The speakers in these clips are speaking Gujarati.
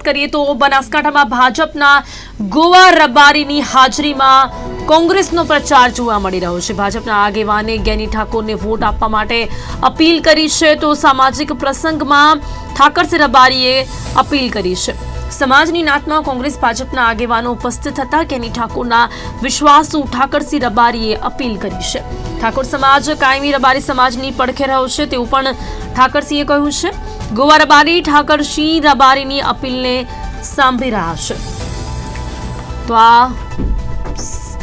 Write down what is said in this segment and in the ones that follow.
વાત કરીએ તો બનાસકાંઠામાં ભાજપના ગોવા રબારીની હાજરીમાં કોંગ્રેસનો પ્રચાર જોવા મળી રહ્યો છે. ભાજપના આગેવાને ગેની ઠાકોરને વોટ આપવા માટે અપીલ કરી છે તો સામાજિક પ્રસંગમાં ઠાકરસિંહ રબારીએ અપીલ કરી છે. સમાજની નાતમાં કોંગ્રેસ ભાજપના આગેવાનો ઉપસ્થિત હતા. ગેની ઠાકોરના વિશ્વાસુ ઠાકરસિંહ રબારીએ અપીલ કરી છે. ઠાકોર સમાજ કાયમી રબારી સમાજની પડખે રહ્યો છે તેવું પણ ઠાકરસિંહે કહ્યું છે. ગોવા રબારી ઠાકરસિંહ રબારીની અપીલને સાંભળી રહ્યા છે. તો આ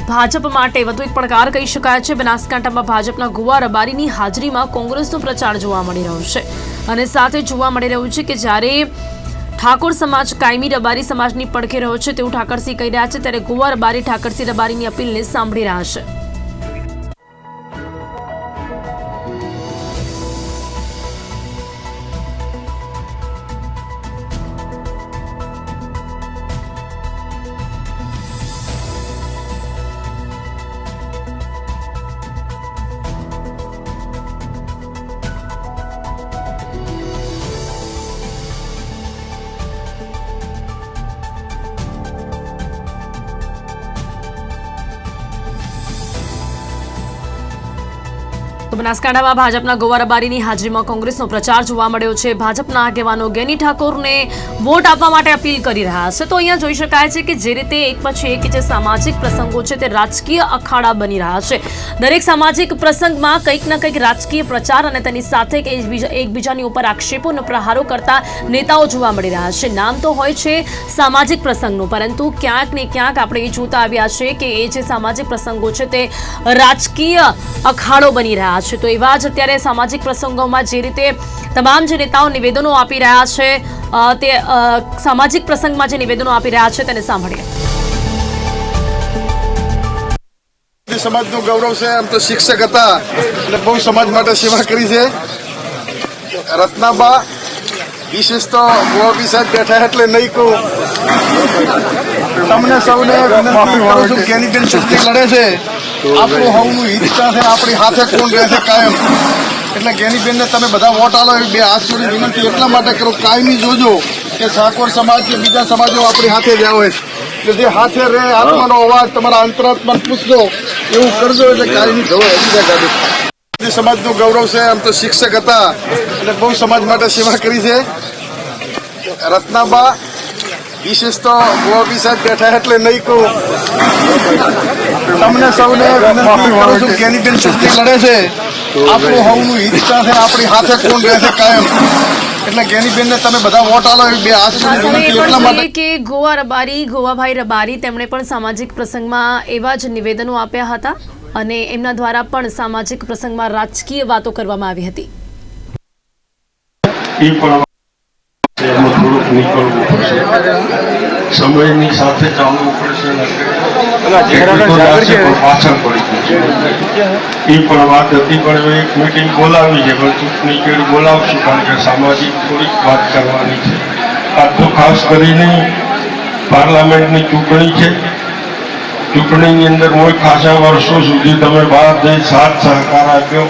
ભાજપ માટે વધુ એક પડકાર કહી શકાય છે. બનાસકાંઠામાં ભાજપના ગોવા રબારીની હાજરીમાં કોંગ્રેસનો પ્રચાર જોવા મળી રહ્યો છે. અને સાથે જોવા મળી રહ્યું છે કે જ્યારે ઠાકોર સમાજ કાયમી રબારી સમાજની પડખે રહ્યો છે તેવું ઠાકરસિંહ કહી રહ્યા છે, ત્યારે ગોવા રબારી ઠાકરસિંહ રબારીની અપીલને સાંભળી રહ્યા છે. તો બનાસકાંઠામાં ભાજપના ગોવારબારીની હાજરીમાં કોંગ્રેસનો પ્રચાર જોવા મળ્યો છે. ભાજપના આગેવાનો ગેની ઠાકોરને વોટ આપવા માટે અપીલ કરી રહ્યા છે. તો અહીંયા જોઈ શકાય છે કે જે રીતે એક પછી એક જે સામાજિક પ્રસંગો છે તે રાજકીય અખાડા બની રહ્યા છે. દરેક સામાજિક પ્રસંગમાં કંઈક ના કંઈક રાજકીય પ્રચાર અને તેની સાથે એકબીજાની ઉપર આક્ષેપો અને પ્રહારો કરતા નેતાઓ જોવા મળી રહ્યા છે. નામ તો હોય છે સામાજિક પ્રસંગનું, પરંતુ ક્યાંક ને ક્યાંક આપણે એ જોતા આવ્યા છે કે એ જે સામાજિક પ્રસંગો છે તે રાજકીય અખાડો બની રહ્યા છે. તો એવા જ અત્યારે સામાજિક પ્રસંગોમાં જે રીતે તમામ જે નેતાઓ નિવેદનો આપી રહ્યા છે તે સામાજિક પ્રસંગમાં જે નિવેદનો આપી રહ્યા છે તેને સાંભળીએ. સમાજનું ગૌરવ છે, આમ તો શિક્ષક હતા અને બહુ સમાજ માટે સેવા કરી છે. રત્નાબા વિશેષ તો બેઠા એટલે નહીં કહું. તમને સૌને વિનંતી કરું છું કેની બેન શક્તિ લડે છે? આપણું હવનું ઈચ્છા છે? આપણી હાથે કોણ રહેશે કાયમ? એટલે ગેનીબેનને તમે બધા વોટ આલો એવી બે હાથ જોડી વિનંતી એટલા માટે કરો કાયમી જોજો કે ઠાકોર સમાજ કે બીજા સમાજો આપણી હાથે જ આવે એટલે જે હાથે રહે આત્માનો અવાજ તમારા અંતરાત્મા પૂછજો એવું કરજો એટલે કાયમી જવાય બીજા ગાડી. સમાજનું ગૌરવ છે આમ તો શિક્ષક હતા. અને બહુ સમાજ માટે સેવા કરી છે. રત્નાબા વિશેષ તો ગોપી સાહેબ બેઠા એટલે નહીં કહું. તમને સૌને વિનંતી કરું છું કેની ચૂંટણી લડે છે. આપણું હવનું ઈચ્છા છે આપણી હાથે કોણ રહેશે કાયમ? એટલે ગેની તમે બધા વોટ આલો બે હાથ ખાસ જોડી હવે એ વિનંતી એટલા માટે કે ગોવા રબારી ગોવાભાઈ રબારી તેમણે પણ સામાજિક પ્રસંગમાં એવા જ નિવેદનો આપ્યા હતા અને એમના દ્વારા પણ સામાજિક પ્રસંગમાં રાજકીય વાતો કરવામાં આવી હતી. નીકળવું પડશે સમયની સાથે ચાલવું પડશે પાછળ પડી જશે એ પણ વાત હતી પણ હવે એક મિટિંગ બોલાવી છે પણ ચૂંટણી કેળ બોલાવશું કારણ કે સામાજિક થોડીક વાત કરવાની છે. આ તો ખાસ કરીને પાર્લામેન્ટની ચૂંટણી છે. ચૂંટણીની અંદર કોઈ ખાસા વર્ષો સુધી તમે બહાર જઈ સાથ સહકાર આપ્યો.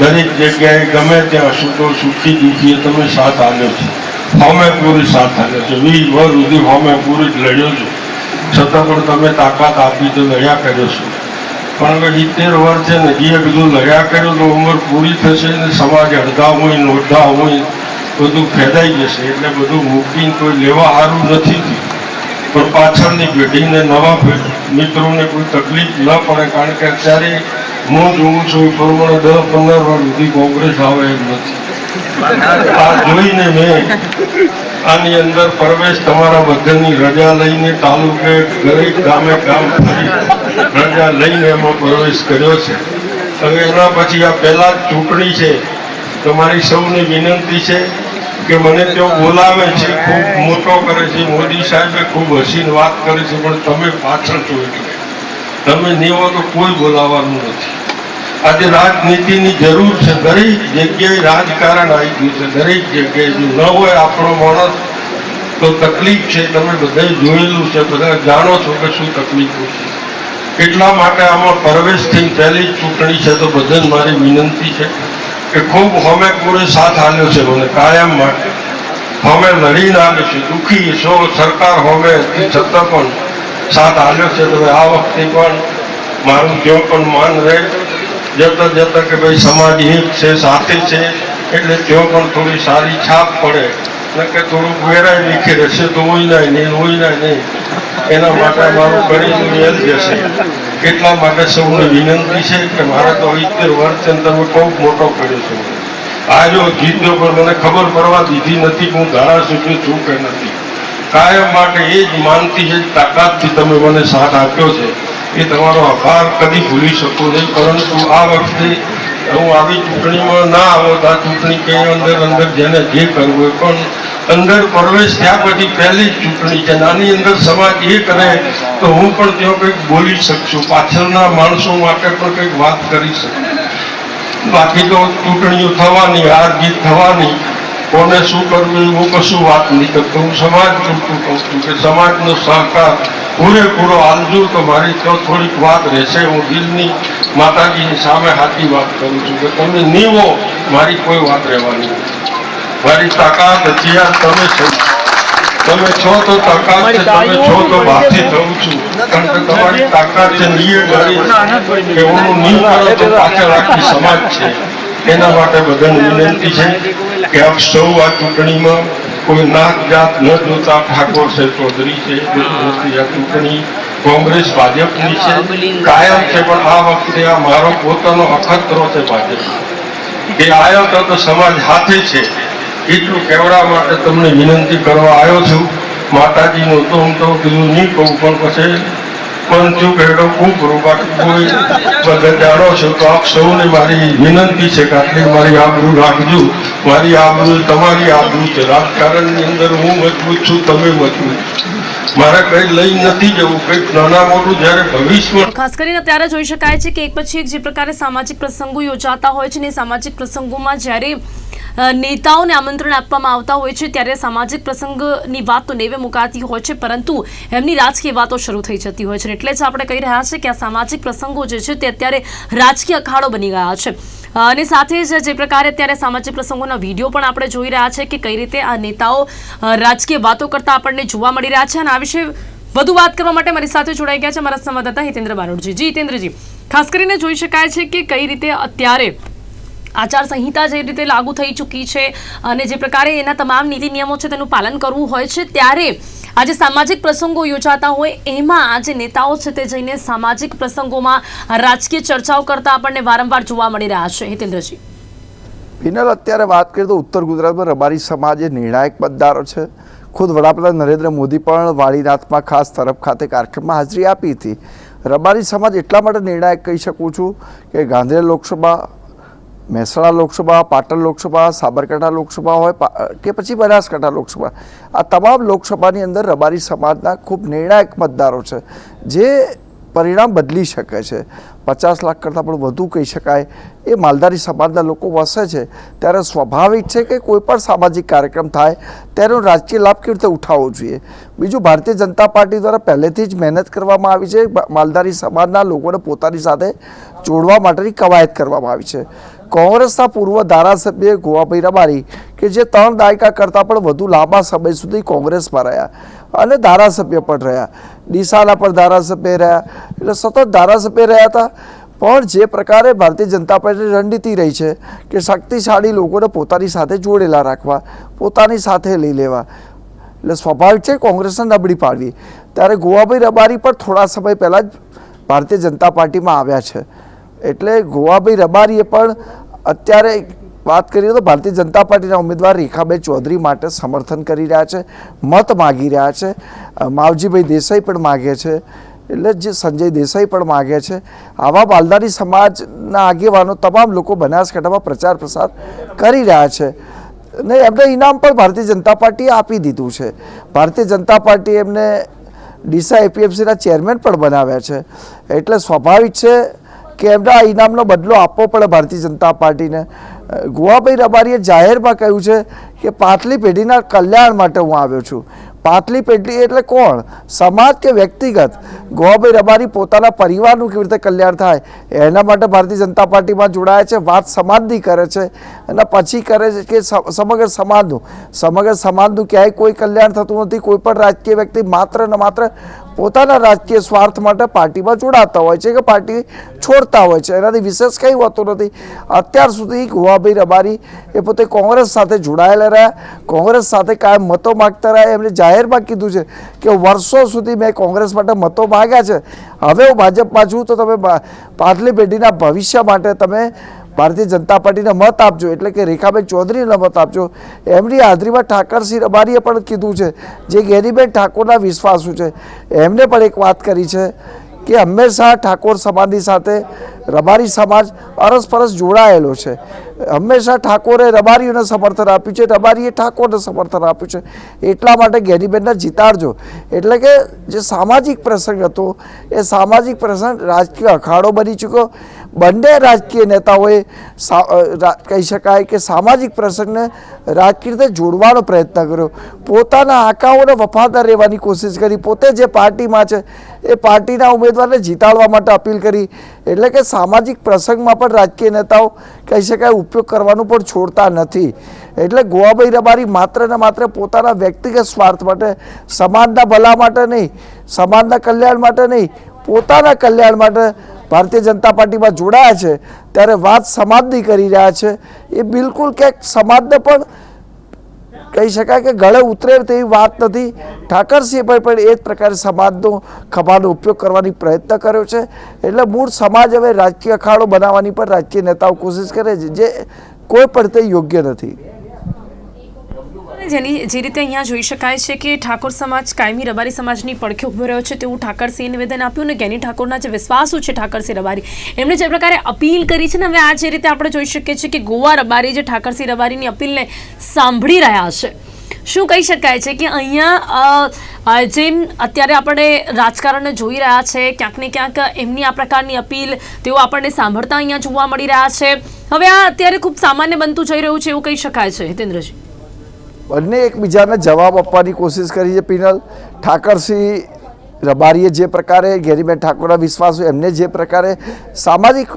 દરેક જગ્યાએ ગમે ત્યાં સુખો સુખી દુઃખીએ તમે સાથ આપ્યો છે. ફોમે પૂરી સાથ આપ્યો છે. વીસ વર્ષ સુધી ફોમે પૂરી જ લડ્યો છું. છતાં પણ તમે તાકાત આપી તો લડ્યા કર્યો છો. પણ હવે સિત્તેર વર્ષ છે ને, જે બધું લડ્યા કર્યો તો ઉંમર પૂરી થશે ને, સમાજ અડધા હોય નોઢા હોય, બધું ફેદાઈ જશે. એટલે બધું મૂકીને કોઈ લેવા સારું નથી પણ પાછળની પેઢીને નવા મિત્રોને કોઈ તકલીફ ન પડે, કારણ કે અત્યારે હું જોઉં છું પ્રમાણે દસ પંદર વર્ષ સુધી કોંગ્રેસ આવે એમ નથી. જોઈને મેં આની અંદર પ્રવેશ તમારા બધાની રજા લઈને તાલુકે દરેક ગામે ગામ રજા લઈને એમાં પ્રવેશ કર્યો છે. હવે એના પછી આ પહેલા જ ચૂંટણી છે. તમારી સૌને વિનંતી છે કે મને તેઓ બોલાવે છે, ખૂબ મોટો કરે છે. મોદી સાહેબે ખૂબ હસીને વાત કરે છે, પણ તમે પાછળ છો એટલે. તમે નહીં તો કોઈ બોલાવવાનું નથી. આજે રાજનીતિની જરૂર છે, દરેક જગ્યાએ રાજકારણ આવી ગયું છે, દરેક જગ્યાએ જો ન હોય આપણો માણસ, તો તકલીફ છે. તમે બધાએ જોયેલું છે, બધા જાણો છો કે શું તકલીફો છે. એટલા માટે આમાં પ્રવેશથી પહેલી ચૂંટણી છે, તો બધાને મારી વિનંતી છે કે ખૂબ હોમે પૂરે સાથ આલ્યો છે મને કાયમ માટે. અમે લડીને છે, દુઃખી છો, સરકાર હોમે છતાં પણ સાથ આલ્યો છે. તો આ વખતે પણ મારું જો પણ માન રહે જતા જતા કે ભાઈ સમાજ એક છે, સાથે છે, એટલે ત્યાં પણ થોડી સારી છાપ પડે. કે થોડુંક વેરાય લીખી રહેશે તો હોય નાય નહીં હોય નાય નહીં. એના માટે મારું ઘણી મેલ જશે એટલા માટે સૌને વિનંતી છે કે મારે તો ઇત્તેર વર્ષ છે તમે બહુ મોટો કર્યો છો. આ જો જીત્યો પણ મને ખબર પડવા દીધી નથી, હું ધારાસભ્ય છું કે નથી. કાયમ માટે એ જ માનતી જ તાકાતથી તમે મને સાથ આપ્યો છે. એ તમારો આભાર કદી ભૂલી શકું નહીં, પરંતુ આ વખતે હું આવી ચૂંટણીમાં ના આવો આ ચૂંટણી કઈ અંદર અંદર જેને જે કરવું હોય. પણ અંદર પ્રવેશ ત્યાં પછી પહેલી જ ચૂંટણી છે નાની અંદર સમાજ એ કરે તો હું પણ ત્યાં કંઈક બોલી શકશું, પાછળના માણસો માટે પણ કંઈક વાત કરી શકું. બાકી તો ચૂંટણીઓ થવાની હાર જીત થવાની કોને શું કરવું હું કશું વાત નહીં કરતો. હું સમાજ પૂરતું કહું છું? કે સમાજનો સહકાર પૂરેપૂરો આલજો તો મારી તો થોડીક વાત રહેશે. હું દિલની માતાજીની સામે હાથી વાત કરું છું કે તમે નીવો મારી કોઈ વાત રહેવાની. મારી તાકાત હથિયાર તમે છો. તમે છો તો તાકાત છે તમે છો તો બાથી થઉં છું. કારણ કે તમારી તાકાત છે નીએ ગણી કે હું નીવ કરો તો પાછળ આખી સમાજ છે. એના માટે બધાને વિનંતી છે કે આપ સૌ આ ચૂંટણીમાં કોઈ નાક જાત ન જોતા ઠાકોર છે ચૌધરી છે ચૂંટણી કોંગ્રેસ ભાજપની છે, કાયમ છે, પણ આ વખતે આ મારો પોતાનો અખતરો છે ભાજપ. એ આવ્યો તો તો સમાજ હાથે છે. એટલું કહેવડા માટે તમને વિનંતી કરવા આવ્યો છું. માતાજીનું તો હું તો કીધું નહીં કહું, પણ પછી પણ ભેડો ખૂબ બાકી કોઈ બધા જાણો છો, તો આપ સૌને મારી વિનંતી છે કે આટલી મારી આબરૂ રાખજો મારી આબરૂ, તમારી આબરૂ છે રાજકારણની અંદર હું મજબૂત છું, તમે મજબૂત. મારે કંઈ લઈ નથી જવું, કંઈક નાના મોટું જ્યારે ભવિષ્યમાં ખાસ કરીને ત્યારે જોઈ શકાય છે કે એક પછી એક જે પ્રકારે સામાજિક પ્રસંગો યોજાતા હોય છે ને સામાજિક પ્રસંગોમાં જ્યારે નેતાઓને આમંત્રણ આપવામાં આવતા હોય છે ત્યારે સામાજિક પ્રસંગની વાત તો નેવે મુકાતી હોય છે, પરંતુ એમની રાજકીય વાતો શરૂ થઈ જતી હોય છે. એટલે જ આપણે કહી રહ્યા છે કે આ સામાજિક પ્રસંગો જે છે તે અત્યારે રાજકીય અખાડો બની ગયા છે. અને સાથે જ જે પ્રકારે અત્યારે સામાજિક પ્રસંગોના વીડિયો પણ આપણે જોઈ રહ્યા છે કે કઈ રીતે આ નેતાઓ રાજકીય વાતો કરતા આપણને જોવા મળી રહ્યા છે. અને આ વિશે વધુ વાત કરવા માટે મારી સાથે જોડાઈ ગયા છે મારા સંવાદદાતા હિતેન્દ્ર બારોડજી. જી હિતેન્દ્રજી, ખાસ કરીને જોઈ શકાય છે કે કઈ રીતે અત્યારે આચાર સંહિતા જે રીતે લાગુ થઈ ચૂકી છે અને જે પ્રકારે એના તમામ નીતિ નિયમો છે તેનું પાલન કરવું હોય છે, ત્યારે આજે સામાજિક પ્રસંગો યોજાતા હોય, એમાં આજે નેતાઓ છે તે જઈને સામાજિક પ્રસંગોમાં રાજકીય ચર્ચાઓ કરતા આપણને વારંવાર જોવા મળી રહ્યા છે. હિતેન્દ્રજી. ફિનલ, અત્યારે વાત કરીએ તો ઉત્તર ગુજરાતમાં રબારી સમાજ નિર્ણાયક મતદારો છે. ખુદ વડાપ્રધાન નરેન્દ્ર મોદી પણ વાળીનાથમાં ખાસ તરફ ખાતે કાર્યક્રમમાં હાજરી આપી હતી. રબારી સમાજ એટલા માટે નિર્ણાયક કહી શકું છું કે ગાંધીનગર લોકસભા મહેસાણા લોકસભા, પાટણ લોકસભા, સાબરકાંઠા લોકસભા હોય કે પછી બનાસકાંઠા લોકસભા. આ તમામ લોકસભાની અંદર રબારી સમાજના ખૂબ નિર્ણાયક મતદારો છે, જે પરિણામ બદલી શકે છે. પચાસ લાખ કરતાં પણ વધુ કહી શકાય. એ માલધારી સમાજના લોકો વસે છે. ત્યારે સ્વાભાવિક છે કે કોઈ પણ સામાજિક કાર્યક્રમ થાય તેનો રાજકીય લાભ કેવી રીતે ઉઠાવવો જોઈએ? બીજું, ભારતીય જનતા પાર્ટી દ્વારા પહેલેથી જ મહેનત કરવામાં આવી છે. માલધારી સમાજના લોકોને પોતાની સાથે જોડવા માટેની કવાયત કરવામાં આવી છે. કોંગ્રેસના પૂર્વ ધારાસભ્ય ગોવાભાઈ રબારી કે જે ત્રણ દાયકા કરતાં પણ વધુ લાંબા સમય સુધી કોંગ્રેસમાં રહ્યા અને ધારાસભ્ય પણ રહ્યા. ડીસાના પણ ધારાસભ્ય રહ્યા. એટલે સતત ધારાસભ્ય રહ્યા હતા. પણ જે પ્રકારે ભારતીય જનતા પાર્ટીની રણનીતિ રહી છે કે શક્તિશાળી લોકોને પોતાની સાથે જોડેલા રાખવા, પોતાની સાથે લઈ લેવા, એટલે સ્વાભાવિક છે કોંગ્રેસને નબળી પાડવી. ત્યારે ગોવાભાઈ રબારી પણ થોડા સમય પહેલાં જ ભારતીય જનતા પાર્ટીમાં આવ્યા છે. એટલે ગોવાભાઈ રબારીએ પણ અત્યારે વાત કરીએ તો ભારતીય જનતા પાર્ટીના ઉમેદવાર રેખાબેન ચૌધરી માટે સમર્થન કરી રહ્યા છે, મત માગી રહ્યા છે. માવજીભાઈ દેસાઈ પણ માગે છે, એટલે જે સંજય દેસાઈ પણ માગે છે. આવા બાલદારી સમાજના આગેવાનો તમામ લોકો બનાસકાંઠામાં પ્રચાર પ્રસાર કરી રહ્યા છે. ને એમને ઇનામ પણ ભારતીય જનતા પાર્ટીએ આપી દીધું છે. ભારતીય જનતા પાર્ટીએ એમને ડીસા એપીએમસીના ચેરમેન પણ બનાવ્યા છે. એટલે સ્વાભાવિક છે કે એમને ઇનામનો બદલો આપવો પડે ભારતીય જનતા પાર્ટીને. ગુવાભાઈ રબારીએ જાહેરમાં કહ્યું છે કે પાટલી પેઢીના કલ્યાણ માટે હું આવ્યો છું. પાટલી પેટલી એટલે કોણ? સમાજ કે વ્યક્તિગત? ગોવાભાઈ રબારી પોતાના પરિવારનું કેવી રીતે કલ્યાણ થાય? એના માટે ભારતીય જનતા પાર્ટીમાં જોડાયા છે, વાત સમાજની કરે છે અને પછી કરે છે કે સમ- સમગ્ર સમાજનું. સમગ્ર સમાજનું ક્યાંય કોઈ કલ્યાણ થતું નથી, કોઈ પણ રાજકીય વ્યક્તિ માત્ર ને માત્ર પોતાના રાજકીય સ્વાર્થ માટે પાર્ટીમાં જોડાતા હોય છે કે પાર્ટી છોડતા હોય છે. એનાથી વિશેષ કંઈ હોતું નથી. અત્યાર સુધી ગુવાભાઈ રબારી એ પોતે કોંગ્રેસ સાથે જોડાયેલા રહ્યા. કોંગ્રેસ સાથે કાયમ મતો માગતા રહ્યા. એમણે જાહેરમાં કીધું છે કે વર્ષો સુધી મેં કોંગ્રેસ માટે મતો માગ્યા છે. હવે હું ભાજપમાં છું તો તમે પાછલી પેઢીના ભવિષ્ય માટે તમે ભારતીય જનતા પાર્ટીને મત આપજો. એટલે કે રેખાબેન ચૌધરીને મત આપજો. એમની હાજરીમાં ઠાકરસિંહ રબારીએ પણ કીધું છે. જે ગેરીબેન ઠાકોરના વિશ્વાસુ છે. એમને પણ એક વાત કરી છે. કે હંમેશા ઠાકોર સમાજની સાથે રબારી સમાજ અરસપરસ જોડાયેલો છે. હંમેશા ઠાકોરે રબારીઓને સમર્થન આપ્યું છે, રબારીએ ઠાકોરને સમર્થન આપ્યું છે. એટલા માટે ગેરીબેનને જીતાડજો. એટલે કે જે સામાજિક પ્રસંગ હતો, એ સામાજિક પ્રસંગ રાજકીય અખાડો બની ચૂક્યો. બંને રાજકીય નેતાઓએ કહી શકાય કે સામાજિક પ્રસંગને રાજકીય રીતે જોડવાનો પ્રયત્ન કર્યો. પોતાના આંકાઓને વફાદાર રહેવાની કોશિશ કરી, પોતે જે પાર્ટીમાં છે, એ પાર્ટીના ઉમેદવારને જીતાડવા માટે અપીલ કરી. એટલે કે સામાજિક પ્રસંગમાં પણ રાજકીય નેતાઓ કહી શકાય ઉપયોગ કરવાનું પણ છોડતા નથી. એટલે ગોવાભાઈ રબારી માત્ર ને માત્ર પોતાના વ્યક્તિગત સ્વાર્થ માટે, સમાજના ભલા માટે નહીં, સમાજના કલ્યાણ માટે નહીં, પોતાના કલ્યાણ માટે ભારતીય જનતા પાર્ટીમાં જોડાયા છે. ત્યારે વાત સમાજની કરી રહ્યા છે. એ બિલકુલ ક્યાંક સમાજને પણ કહી શકાય કે ગળે ઉતરે તેવી વાત નથી. ઠાકરસિંહ ભાઈ પણ એ જ પ્રકારે સમાજનો ખભાનો ઉપયોગ કરવાની પ્રયત્ન કર્યો છે. એટલે મૂળ સમાજ હવે રાજકીય અખાડો બનાવવાની પણ રાજકીય નેતાઓ કોશિશ કરે છે, જે કોઈ પણ તે યોગ્ય નથી. જેની જે રીતે અહીંયા જોઈ શકાય છે કે ઠાકોર સમાજ કાયમી રબારી સમાજની પડખે ઊભો રહ્યો છે, તેવું ઠાકરસિંહે નિવેદન આપ્યું અને જ્ઞાની ઠાકોરના જે વિશ્વાસો છે ઠાકરસિંહ રબારી, એમણે જે પ્રકારે અપીલ કરી છે ને, હવે આ જે રીતે આપણે જોઈ શકીએ છીએ કે ગોવા રબારી જે ઠાકરસિંહ રબારીની અપીલને સાંભળી રહ્યા છે. શું કહી શકાય છે કે અહીંયા જેમ અત્યારે આપણે રાજકારણને જોઈ રહ્યા છે, ક્યાંક ને ક્યાંક એમની આ પ્રકારની અપીલ તેઓ આપણને સાંભળતા અહીંયા જોવા મળી રહ્યા છે. હવે આ અત્યારે ખૂબ સામાન્ય બનતું જઈ રહ્યું છે, એવું કહી શકાય છે, હિતેન્દ્રજી. બંને એકબીજાને જવાબ આપવાની કોશિશ કરી છે પિનલ. ઠાકરસિંહ રબારીએ જે પ્રકારે, ગેરીબેન ઠાકોરના વિશ્વાસો એમને જે પ્રકારે સામાજિક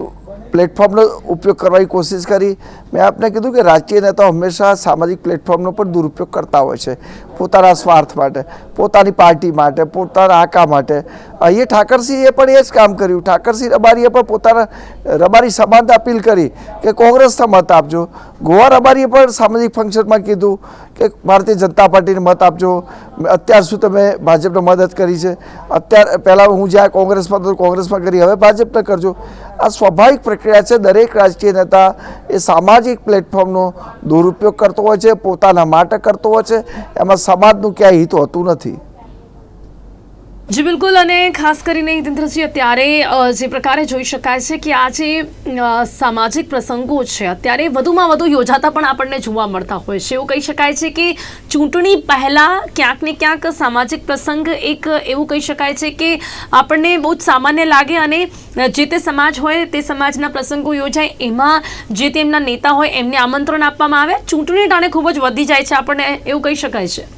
પ્લેટફોર્મનો ઉપયોગ કરવાની કોશિશ કરી. મેં આપને કીધું કે રાજકીય નેતાઓ હંમેશા સામાજિક પ્લેટફોર્મનો પણ દુરુપયોગ કરતા હોય છે. પોતાના સ્વાર્થ માટે, પોતાની પાર્ટી માટે, પોતાના આકા માટે. અહીંયા ઠાકરસિંહે પણ એ જ કામ કર્યું. ઠાકરસિંહ રબારીએ પણ પોતાના, રબારી સમાજ અપીલ કરી કે કોંગ્રેસને મત આપજો. ગોવા રબારીએ પણ સામાજિક ફંક્શનમાં કીધું કે ભારતીય જનતા પાર્ટીને મત આપજો. અત્યાર સુધી તમે ભાજપને મદદ કરી છે. અત્યારે, પહેલાં હું જ્યાં કોંગ્રેસમાં હતો, કોંગ્રેસમાં કરી. હવે ભાજપને કરજો. આ સ્વાભાવિક પ્રક્રિયા છે. દરેક રાજકીય નેતા એ સામાજિક પ્લેટફોર્મનો દુરુપયોગ કરતો હોય છે, પોતાના માટે કરતો હોય છે, એમાં સમાજનું ક્યાંય હિત હોતું નથી. જી, બિલકુલ. અને ખાસ કરીને હિતેન્દ્રજી, અત્યારે જે પ્રકારે જોઈ શકાય છે કે આ જે સામાજિક પ્રસંગો છે, અત્યારે વધુમાં વધુ યોજાતા પણ આપણને જોવા મળતા હોય છે. એવું કહી શકાય છે કે ચૂંટણી પહેલાં ક્યાંક ને ક્યાંક સામાજિક પ્રસંગ એક એવું કહી શકાય છે કે આપણને બહુ જ સામાન્ય લાગે અને જે તે સમાજ હોય, તે સમાજના પ્રસંગો યોજાય, એમાં જે તેમના નેતા હોય, એમને આમંત્રણ આપવામાં આવે. ચૂંટણી ટાણે ખૂબ જ વધી જાય છે આપણને, એવું કહી શકાય છે.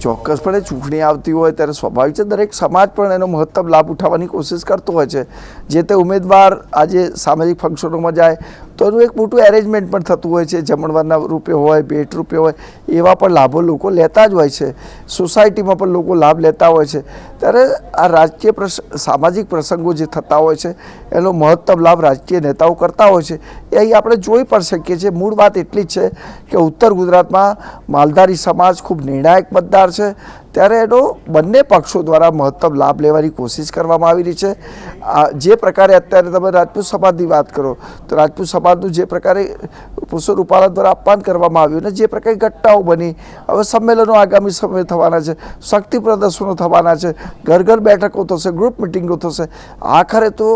ચોક્કસપણે ચૂંટણી આવતી હોય ત્યારે સ્વાભાવિક છે, દરેક સમાજ પણ એનો મહત્તમ લાભ ઉઠાવવાની કોશિશ કરતો હોય છે. જે તે ઉમેદવાર આજે સામાજિક ફંક્શનોમાં જાય, તો એનું એક મોટું એરેન્જમેન્ટ પણ થતું હોય છે, જમણવારના રૂપે હોય, ભેટ રૂપે હોય, એવા પણ લાભો લોકો લેતા જ હોય છે. સોસાયટીમાં પણ લોકો લાભ લેતા હોય છે. ત્યારે આ રાજકીય સામાજિક પ્રસંગો જે થતા હોય છે, એનો મહત્તમ લાભ રાજકીય નેતાઓ કરતા હોય છે, એ અહીં આપણે જોઈ પણ શકીએ છીએ. મૂળ વાત એટલી જ છે કે ઉત્તર ગુજરાતમાં માલધારી સમાજ ખૂબ નિર્ણાયક મતદાર છે. ત્યારે એનો બંને પક્ષો દ્વારા મહત્તમ લાભ લેવાની કોશિશ કરવામાં આવી રહી છે. જે પ્રકારે અત્યારે તમે રાજપૂત સમાજની વાત કરો, તો રાજપૂત સમાજનું જે પ્રકારે પુરુષો રૂપાલા દ્વારા અપમાન કરવામાં આવ્યું અને જે પ્રકારે ઘટનાઓ બની, હવે સંમેલનો આગામી સમય થવાના છે, શક્તિ પ્રદર્શનો થવાના છે, ઘર ઘર બેઠકો થશે, ગ્રુપ મિટિંગો થશે. આખરે તો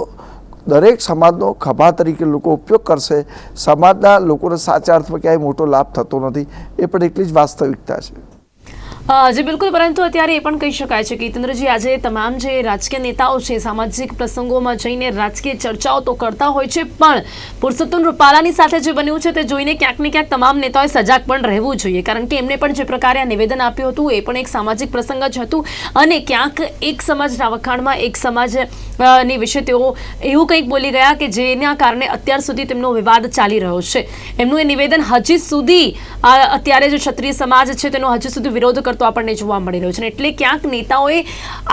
દરેક સમાજનો ખભા તરીકે લોકો ઉપયોગ કરશે. સમાજના લોકોને સાચા અર્થમાં ક્યાંય મોટો લાભ થતો નથી. એ પણ એટલી જ વાસ્તવિકતા છે. જી, બિલકુલ, પરંતુ અત્યારે એ પણ કહી શકાય છે કે ઇતેન્દ્રજી આજે તમામ જે રાજકીય નેતાઓ છે, સામાજિક પ્રસંગોમાં જઈને રાજકીય ચર્ચાઓ તો કરતા હોય છે, પણ પુરુષોત્તમ રૂપાલાની સાથે જે બન્યું છે, તે જોઈને ક્યાંક ને ક્યાંક તમામ નેતાઓએ સજાગ પણ રહેવું જોઈએ. કારણ કે એમને પણ જે પ્રકારે આ નિવેદન આપ્યું હતું, એ પણ એક સામાજિક પ્રસંગ જ હતું અને ક્યાંક એક સમાજના વખાણમાં એક સમાજની વિશે તેઓ એવું કંઈક બોલી ગયા કે જેના કારણે અત્યાર સુધી તેમનો વિવાદ ચાલી રહ્યો છે. એમનું એ નિવેદન હજી સુધી અત્યારે જે ક્ષત્રિય સમાજ છે, તેનો હજી સુધી વિરોધ કરતો આપણને જોવા મળી રહ્યો છે. એટલે ક્યાંક નેતાઓએ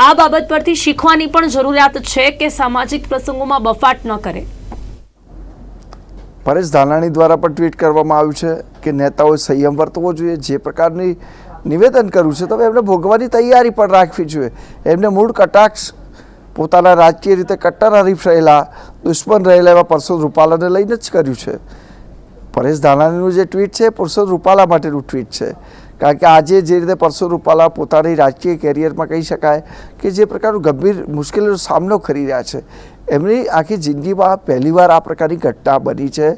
આ બાબત પરથી શીખવાની પણ જરૂરિયાત છે કે સામાજિક પ્રસંગોમાં બફાટ ન કરે. પરેશ ધાનાણી દ્વારા પણ ટ્વીટ કરવામાં આવ્યું છે કે નેતાઓએ સંયમ વર્તવો જોઈએ, જે પ્રકારની નિવેદન કર્યું છે, તો એમને ભોગવાની તૈયારી પણ રાખવી જોઈએ. એમને મૂળ કટાક્ષ પોતાના રાજકીય રીતે કટ્ટર હરીફ રહેલા, દુશ્મન રહેલા એવા પરસોદ રૂપાલાને લઈને જ કર્યું છે. પરેશ ધાનાણીનું જે ટ્વીટ છે પુરુષોત્તમ રૂપાલા માટેનું ટ્વીટ છે. કારણ કે આજે જે રીતે પરસોત્તમ રૂપાલા પોતાની રાજકીય કેરિયરમાં કહી શકાય કે જે પ્રકારનું ગંભીર મુશ્કેલીનો સામનો કરી રહ્યા છે, એમની આખી જિંદગીમાં પહેલીવાર આ પ્રકારની ઘટના બની છે.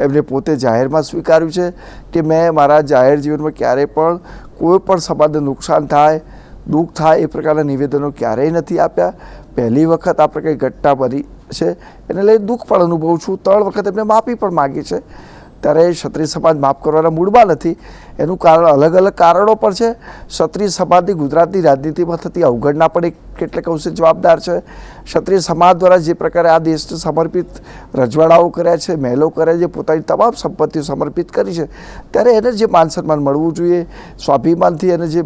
એમને પોતે જાહેરમાં સ્વીકાર્યું છે કે મેં મારા જાહેર જીવનમાં ક્યારેય પણ કોઈ પણ સમાજને નુકસાન થાય, દુઃખ થાય એ પ્રકારના નિવેદનો ક્યારેય નથી આપ્યા. પહેલી વખત આ પ્રકારની ઘટના બની છે. એને લઈ દુઃખ પણ અનુભવું છું. ત્રણ વખત એમને માફી પણ માગી છે. ત્યારે ક્ષત્રિય સમાજ માફ કરવાના મૂડમાં નથી. એનું કારણ અલગ અલગ કારણો પણ છે. ક્ષત્રિય સમાજની ગુજરાતની રાજનીતિમાં થતી અવગણના પણ એક કેટલાક અંશે જવાબદાર છે. ક્ષત્રિય સમાજ દ્વારા જે પ્રકારે આ દેશને સમર્પિત રજવાડાઓ કર્યા છે, મહેલો કર્યા છે, પોતાની તમામ સંપત્તિઓ સમર્પિત કરી છે, ત્યારે એને જે માન સન્માન મળવું જોઈએ, સ્વાભિમાનથી એને જે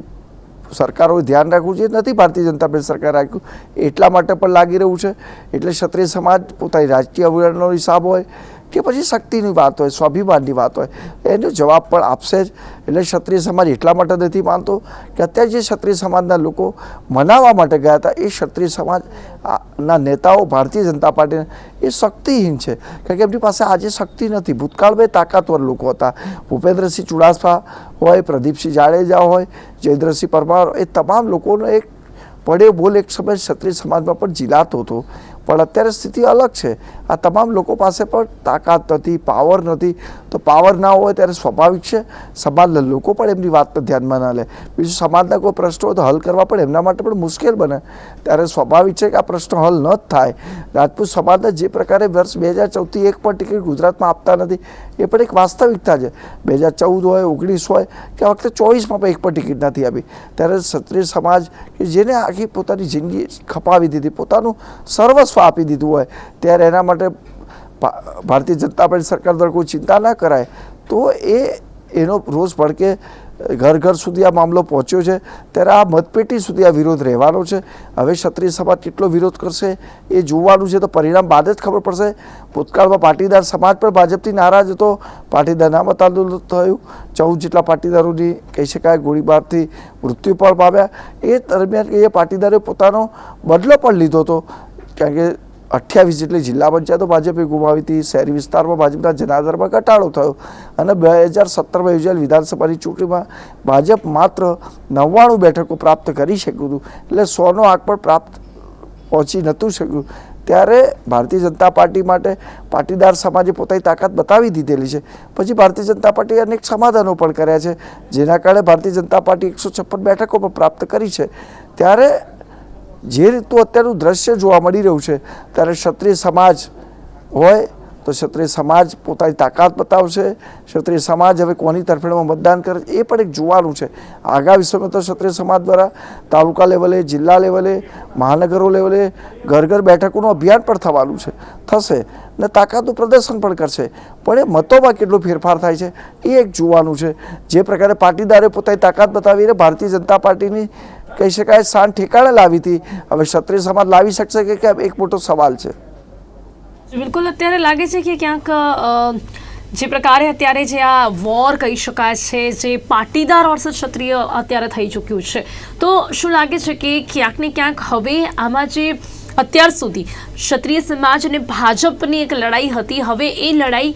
સરકારોએ ધ્યાન રાખવું જોઈએ, નથી ભારતીય જનતા પાર્ટી સરકાર રાખ્યું, એટલા માટે પણ લાગી રહ્યું છે. એટલે ક્ષત્રિય સમાજ પોતાની રાજકીય અવગણનો હિસાબ હોય કે પછી શક્તિની વાત હોય, સ્વાભિમાનની વાત હોય, એનો જવાબ પણ આપશે જ. એટલે ક્ષત્રિય સમાજ એટલા માટે નથી માનતો કે અત્યારે જે ક્ષત્રિય સમાજના લોકો મનાવવા માટે ગયા હતા, એ ક્ષત્રિય સમાજના નેતાઓ ભારતીય જનતા પાર્ટીના, એ શક્તિહીન છે. કારણ કે એમની પાસે આજે શક્તિ નથી. ભૂતકાળમાં તાકાતવર લોકો હતા. ભૂપેન્દ્રસિંહ ચુડાસમા હોય, પ્રદીપસિંહ જાડેજા હોય જયેન્દ્રસિંહ પરમાર એ તમામ લોકોનો એક પડે બોલ એક સમય ક્ષત્રિય સમાજમાં પણ જીલાતો હતો. પણ અત્યારે સ્થિતિ અલગ છે. આ તમામ લોકો પાસે પણ તાકાત નથી પાવર નથી. તો પાવર ના હોય ત્યારે સ્વાભાવિક છે. સમાજના લોકો પણ એમની વાત પર ધ્યાનમાં ના લે. બીજું સમાજના કોઈ પ્રશ્નો હોય તો હલ કરવા પણ એમના માટે પણ મુશ્કેલ બને. ત્યારે સ્વાભાવિક છે કે આ પ્રશ્ન હલ ન જ થાય. રાજપૂત સમાજને જે પ્રકારે વર્ષ બે હજાર ચૌદથી એક પણ ટિકિટ ગુજરાતમાં આપતા નથી. એ પણ એક વાસ્તવિકતા છે. બે હજાર ચૌદ હોય, ઓગણીસ હોય, કે આ વખતે ચોવીસમાં પણ એક પણ ટિકિટ નથી આપી. ત્યારે ક્ષત્રિય સમાજ કે જેને આખી પોતાની જિંદગી ખપાવી દીધી, પોતાનું સર્વસ્વ આપી દીધું હોય, ત્યારે એના માટે ભારતીય જનતા પાર્ટી સરકાર દ્વારા કોઈ ચિંતા ના કરાય. તો એ એનો રોષ ભડકે ઘર ઘર સુધી આ મામલો પહોંચ્યો છે. ત્યારે આ મતપેટી સુધી આ વિરોધ રહેવાનો છે. હવે ક્ષત્રિય સમાજ કેટલો વિરોધ કરશે એ જોવાનું છે તો પરિણામ બાદ જ ખબર પડશે. ભૂતકાળમાં પાટીદાર સમાજ પણ ભાજપથી નારાજ હતો. પાટીદાર નામત આંદોલન થયું. ચૌદ જેટલા પાટીદારોની કહી શકાય ગોળીબારથી મૃત્યુ પણ પામ્યા. એ દરમિયાન એ પાટીદારે પોતાનો બદલો પણ લીધો હતો. કારણ કે અઠ્યાવીસ જેટલી જિલ્લા પંચાયતો ભાજપે ગુમાવી હતી. શહેરી વિસ્તારમાં ભાજપના જનાધારમાં ઘટાડો થયો અને બે હજાર સત્તરમાં યોજાયેલ વિધાનસભાની ચૂંટણીમાં ભાજપ માત્ર નવ્વાણું બેઠકો પ્રાપ્ત કરી શક્યું હતું. એટલે સોનો આંક પણ પ્રાપ્ત પહોંચી નહોતું શક્યું. ત્યારે ભારતીય જનતા પાર્ટી માટે પાટીદાર સમાજે પોતાની તાકાત બતાવી દીધેલી છે. પછી ભારતીય જનતા પાર્ટીએ અનેક સમાધાનો પણ કર્યા છે. જેના કારણે ભારતીય જનતા પાર્ટી એકસો છપ્પન બેઠકો પણ પ્રાપ્ત કરી છે. ત્યારે જે રીતનું અત્યારનું દ્રશ્ય જોવા મળી રહ્યું છે, ત્યારે ક્ષત્રિય સમાજ હોય તો ક્ષત્રિય સમાજ પોતાની તાકાત બતાવશે, ક્ષત્રિય સમાજ હવે કોની તરફેણમાં મતદાન કરે એ પણ એક જોવાનું છે. આગામી સમયમાં તો ક્ષત્રિય સમાજ દ્વારા તાલુકા લેવલે, જિલ્લા લેવલે, મહાનગરો લેવલે ઘર ઘર બેઠકોનું અભિયાન પણ થવાનું છે. થશે ને તાકાતનું પ્રદર્શન પણ કરશે. પણ એ મતોમાં કેટલો ફેરફાર થાય છે, એ એક જોવાનું છે. જે પ્રકારે પાટીદારે પોતાની તાકાત બતાવીને ભારતીય જનતા પાર્ટીની કહી શકાય શાન ઠેકાણે લાવી હતી. હવે ક્ષત્રિય સમાજ લાવી શકશે કે કેમ? એક મોટો સવાલ છે. બિલકુલ, અત્યારે લાગે છે કે ક્યાંક જે પ્રકારે અત્યારે જે આ વોર કહી શકાય છે, જે પાટીદાર વર્સસ ક્ષત્રિય અત્યારે થઈ ચૂક્યું છે. તો શું લાગે છે કે ક્યાંક ને ક્યાંક હવે આમાં જે અત્યાર સુધી ક્ષત્રિય સમાજ અને ભાજપની એક લડાઈ હતી, હવે એ લડાઈ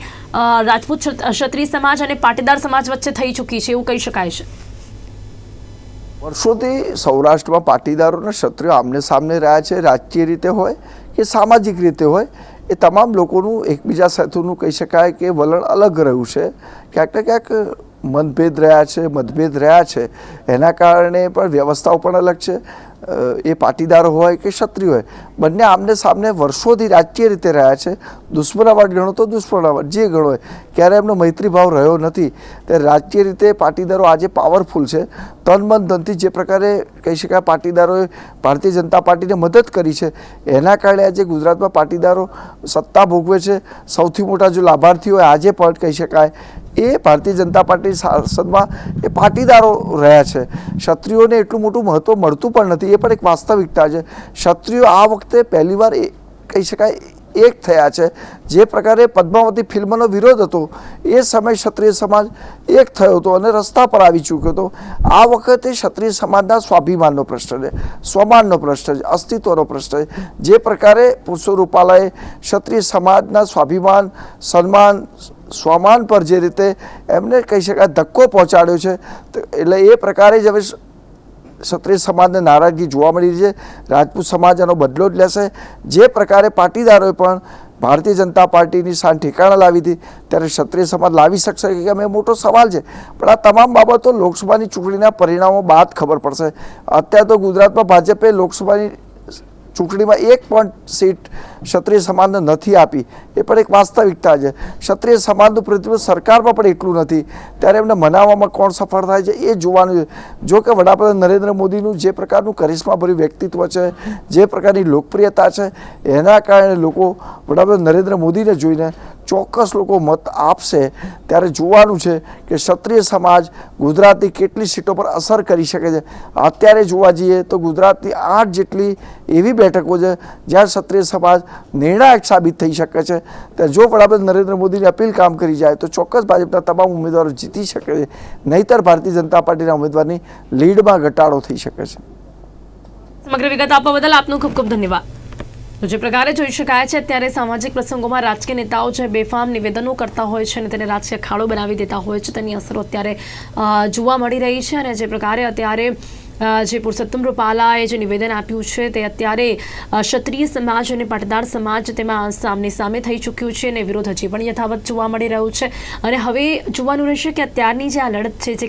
રાજપૂત ક્ષત્રિય સમાજ અને પાટીદાર સમાજ વચ્ચે થઈ ચૂકી છે, એવું કહી શકાય છે? વર્ષોથી સૌરાષ્ટ્રમાં પાટીદારો અને ક્ષત્રિયો આમને સામને રહ્યા છે, રાજકીય રીતે હોય કે સામાજિક રીતે હોય, એ તમામ લોકોનું એકબીજા સાથેનું કહી શકાય કે વલણ અલગ રહ્યું છે. ક્યાંક ને ક્યાંક મનભેદ રહ્યા છે, મતભેદ રહ્યા છે. એના કારણે પણ વ્યવસ્થાઓ પણ અલગ છે. એ પાટીદારો હોય કે ક્ષત્રિય હોય, બંને આમને સામને વર્ષોથી રાજકીય રીતે રહ્યા છે. દુશ્મનાવાદ ગણો તો દુશ્મનાવાદ જે ગણો હોય. ક્યારે એમનો મૈત્રી ભાવ રહ્યો નથી, ત્યારે રાજકીય રીતે પાટીદારો આજે પાવરફુલ છે. તન, મન, ધનથી જે પ્રકારે કહી શકાય પાટીદારોએ ભારતીય જનતા પાર્ટીને મદદ કરી છે, એના કારણે આજે ગુજરાતમાં પાટીદારો સત્તા ભોગવે છે. સૌથી મોટા જો લાભાર્થી હોય, આજે પણ કહી શકાય એ ભારતીય જનતા પાર્ટી સાંસદમાં એ પાટીદારો રહ્યા છે. ક્ષત્રિયોને એટલું મોટું મહત્ત્વ મળતું પણ નથી, એ પણ એક વાસ્તવિકતા છે. ક્ષત્રિયો આ વખતે પહેલીવાર એ કહી શકાય એક થયા છે. જે પ્રકારે પદ્માવતી ફિલ્મનો વિરોધ હતો, એ સમય ક્ષત્રિય સમાજ એક થયો હતો અને રસ્તા પર આવી ચૂક્યો હતો. આ વખતે ક્ષત્રિય સમાજના સ્વાભિમાનનો પ્રશ્ન છે, સ્વમાનનો પ્રશ્ન છે, અસ્તિત્વનો પ્રશ્ન છે. જે પ્રકારે પુરુષો રૂપાલાએ ક્ષત્રિય સમાજના સ્વાભિમાન, સન્માન, સ્વમાન પર જે રીતે એમને કહી શકાય ધક્કો પહોંચાડ્યો છે એટલે એ પ્રકારે જ હવે ક્ષત્રિય સમાજને નારાજગી જોવા મળી રહી છે. રાજપૂત સમાજ એનો બદલો જ લેશે. જે પ્રકારે પાટીદારોએ પણ ભારતીય જનતા પાર્ટીની શાન ઠેકાણા લાવી હતી, ત્યારે ક્ષત્રિય સમાજ લાવી શકશે કે એ મોટો સવાલ છે. પણ આ તમામ બાબતો લોકસભાની ચૂંટણીના પરિણામો બાદ ખબર પડશે. અત્યારે તો ગુજરાતમાં ભાજપે લોકસભાની ચૂંટણીમાં એક પણ સીટ ક્ષત્રિય સમાજને નથી આપી. એ પણ એક વાસ્તવિકતા છે. ક્ષત્રિય સમાજનું પ્રતિનિધિત્વ સરકારમાં પણ એટલું નથી. ત્યારે એમને મનાવવામાં કોણ સફળ થાય છે એ જોવાનું છે. જો કે વડાપ્રધાન નરેન્દ્ર મોદીનું જે પ્રકારનું કરિશ્માભર્યું વ્યક્તિત્વ છે, જે પ્રકારની લોકપ્રિયતા છે, એના કારણે લોકો વડાપ્રધાન નરેન્દ્ર મોદીને જોઈને ચોક્કસ લોકો મત આપશે. ત્યારે જોવાનું છે કે ક્ષત્રિય સમાજ ગુજરાતની કેટલી સીટો પર અસર કરી શકે છે. અત્યારે જોવા જઈએ તો ગુજરાતની આઠ જેટલી એવી બેઠકો છે, જ્યાં ક્ષત્રિય સમાજ નિર્ણાયક સાબિત થઈ શકે છે. ત્યાં જો વડાપ્રધાન નરેન્દ્ર મોદીની અપીલ કામ કરી જાય, તો ચોક્કસ ભાજપના તમામ ઉમેદવારો જીતી શકે છે. નહીતર ભારતીય જનતા પાર્ટીના ઉમેદવારની લીડમાં ઘટાડો થઈ શકે છે. સમગ્ર વિગત આપવા બદલ આપનો ખૂબ ખૂબ ધન્યવાદ. જે પ્રકારે જોઈ શકાય છે, અત્યારે સામાજિક પ્રસંગોમાં રાજકીય નેતાઓ જે બેફામ નિવેદનો કરતા હોય છે અને તેને રાજકીય ખાડો બનાવી દેતા હોય છે, તેની અસરો અત્યારે જોવા મળી રહી છે અને જે પ્રકારે અત્યારે જે પુરુષોત્તમ રૂપાલાએ જે નિવેદન આપ્યું છે તે અત્યારે ક્ષત્રિય સમાજ અને પાટીદાર સમાજ તેમાં સામને સામે થઈ ચૂક્યું છે અને વિરોધ હજી પણ યથાવત જોવા મળી રહ્યું છે. અને હવે જોવાનું રહેશે કે અત્યારની જે આ લડત છે, જે